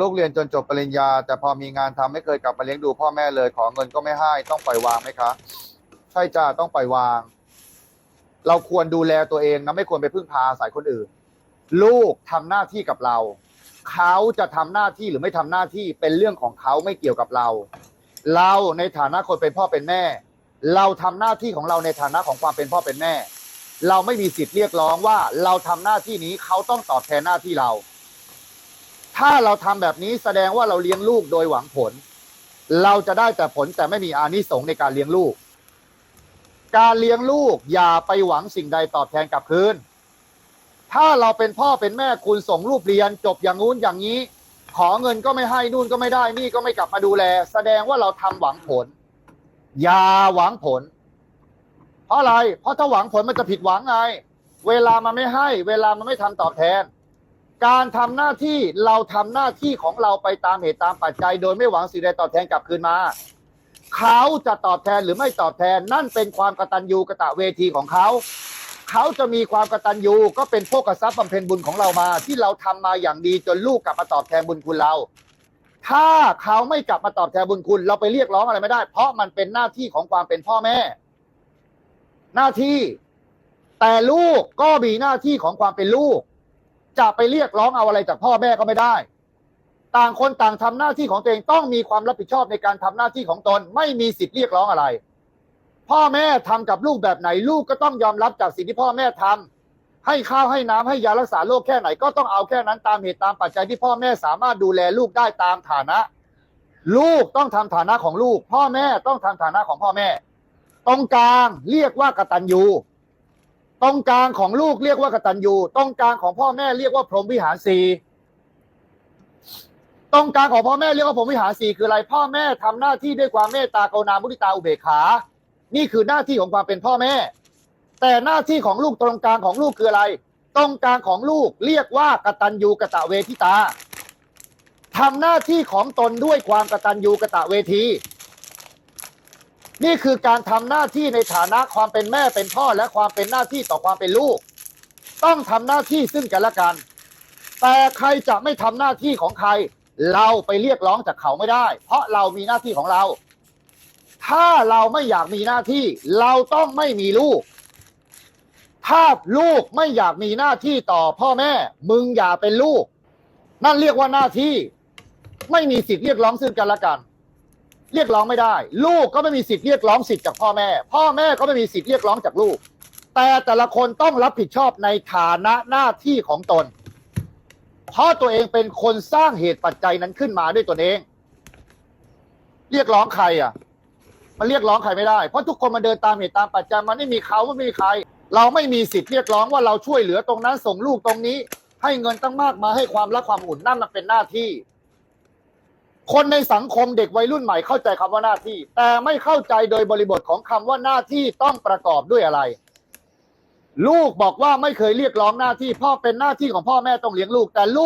ลูกเรียนจนจบปริญญา แต่พอมีงานทำไม่เคยกลับมาเลี้ยงดูพ่อแม่เลย ขอเงินก็ไม่ให้ต้องปล่อยวางไหมคะ ใช่จ้าต้องปล่อยวาง เราควรดูแลตัวเองนะไม่ควรไปพึ่งพาอาศัยคนอื่น ลูกทำหน้าที่กับเรา เขาจะทำหน้าที่หรือไม่ทำหน้าที่เป็นเรื่องของเขาไม่เกี่ยวกับเรา เราในฐานะคนเป็นพ่อเป็นแม่ เราทำหน้าที่ของเราในฐานะของความเป็นพ่อเป็นแม่ เราไม่มีสิทธิ์เรียกร้องว่า เราทำหน้าที่นี้เขาต้องตอบแทนหน้าที่เรา ถ้าเราทำแบบนี้แสดงว่าเราเลี้ยงลูกโดยหวังผล เราจะได้แต่ผลแต่ไม่มีอานิสงส์ในการเลี้ยงลูก การเลี้ยงลูกอย่าไปหวังสิ่งใดตอบแทนกลับคืน ถ้าเราเป็นพ่อเป็นแม่คุณส่งลูกเรียนจบอย่างงู้นอย่างนี้ ขอเงินก็ไม่ให้นู่นก็ไม่ได้นี่ก็ไม่กลับมาดูแล แสดงว่าเราทำหวังผล อย่าหวังผล เพราะอะไร เพราะถ้าหวังผลมันจะผิดหวังไง เวลามันไม่ให้ เวลามันไม่ทำตอบแทน การทำหน้าที่เราทำหน้าที่ของเราไปตามเหตุตามปัจจัย โดยไม่หวังสิ่งใดตอบแทนกลับคืนมา เขาจะตอบแทนหรือไม่ตอบแทนนั่นเป็นความกตัญญูกะตะเวทีของเขา เขาจะมีความกตัญญูก็เป็นพวกกระซับบำเพ็ญบุญของเรามา ที่เราทำมาอย่างดีจนลูกกลับมาตอบแทนบุญคุณเรา ถ้าเขาไม่กลับมาตอบแทนบุญคุณ เราไปเรียกร้องอะไรไม่ได้ เพราะมันเป็นหน้าที่ของความเป็นพ่อแม่ หน้าที่ แต่ลูกก็มีหน้าที่ของความเป็นลูก จะไปเรียกร้องเอาอะไรจากพ่อแม่ก็ไม่ได้ ต่างคนต่างทำหน้าที่ของตัวเองต้องมีความรับผิดชอบในการทำหน้าที่ของตน ไม่มีสิทธิ์เรียกร้องอะไร พ่อแม่ทำกับลูกแบบไหนลูกก็ต้องยอมรับจากสิ่งที่พ่อแม่ทำให้ข้าวให้น้ำให้ยารักษาโรคแค่ไหนก็ต้องเอาแค่นั้นตามเหตุตามปัจจัยที่พ่อแม่สามารถดูแลลูกได้ตามฐานะ ลูกต้องทำฐานะของลูก พ่อแม่ต้องทำฐานะของพ่อแม่ ตรงกลางเรียกว่ากตัญญู ตรงกลางของลูกเรียกว่ากตัญญูตรงกลางของพ่อแม่เรียกว่าพรหมวิหารสีตรงกลางของพ่อแม่เรียกว่าพรหมวิหารสีคืออะไรพ่อแม่ทำหน้าที่ด้วยความเมตตากรุณามุทิตาอุเบกขา นี่คือหน้าที่ของความเป็นพ่อแม่ แต่หน้าที่ของลูกตรงกลางของลูกคืออะไร ตรงกลางของลูกเรียกว่ากตัญญูกะตะเวทิตาทำหน้าที่ของตนด้วยความกตัญญูกะตะเวที นี่คือการทำหน้าที่ในฐานะความเป็นแม่เป็นพ่อและความเป็นหน้าที่ต่อความเป็นลูก ต้องทำหน้าที่ซึ่งกันและกัน แต่ใครจะไม่ทำหน้าที่ของใคร เราไปเรียกร้องจากเขาไม่ได้ เพราะเรามีหน้าที่ของเรา ถ้าเราไม่อยากมีหน้าที่ เราต้องไม่มีลูก ถ้าลูกไม่อยากมีหน้าที่ต่อพ่อแม่ มึงอย่าเป็นลูก นั่นเรียกว่าหน้าที่ ไม่มีสิทธิ์เรียกร้องซึ่งกันและกัน เรียกร้องไม่ได้ ลูกก็ไม่มีสิทธิ์เรียกร้องสิทธิ์จากพ่อแม่ พ่อแม่ก็ไม่มีสิทธิ์เรียกร้องจากลูก แต่แต่ละคนต้องรับผิดชอบในฐานะหน้าที่ของตน เพราะตัวเองเป็นคนสร้างเหตุปัจจัยนั้นขึ้นมาด้วยตนเอง เรียกร้องใครอะ มันเรียกร้องใครไม่ได้ เพราะทุกคนมันเดินตามเหตุตามปัจจัยมันไม่มีเขาไม่มีใคร เราไม่มีสิทธิ์เรียกร้องว่าเราช่วยเหลือตรงนั้นส่งลูกตรงนี้ ให้เงินตั้งมากมาให้ความรักความอุ่นนั่นมันเป็นหน้าที่ คนในสังคมเด็กวัยรุ่นใหม่เข้าใจคำว่าหน้าที่ แต่ไม่เข้าใจโดยบริบทของคำว่าหน้าที่ต้องประกอบด้วยอะไร ลูกบอกว่าไม่เคยเรียกร้องหน้าที่ พ่อเป็นหน้าที่ของพ่อแม่ต้องเลี้ยงลูกแต่ลูก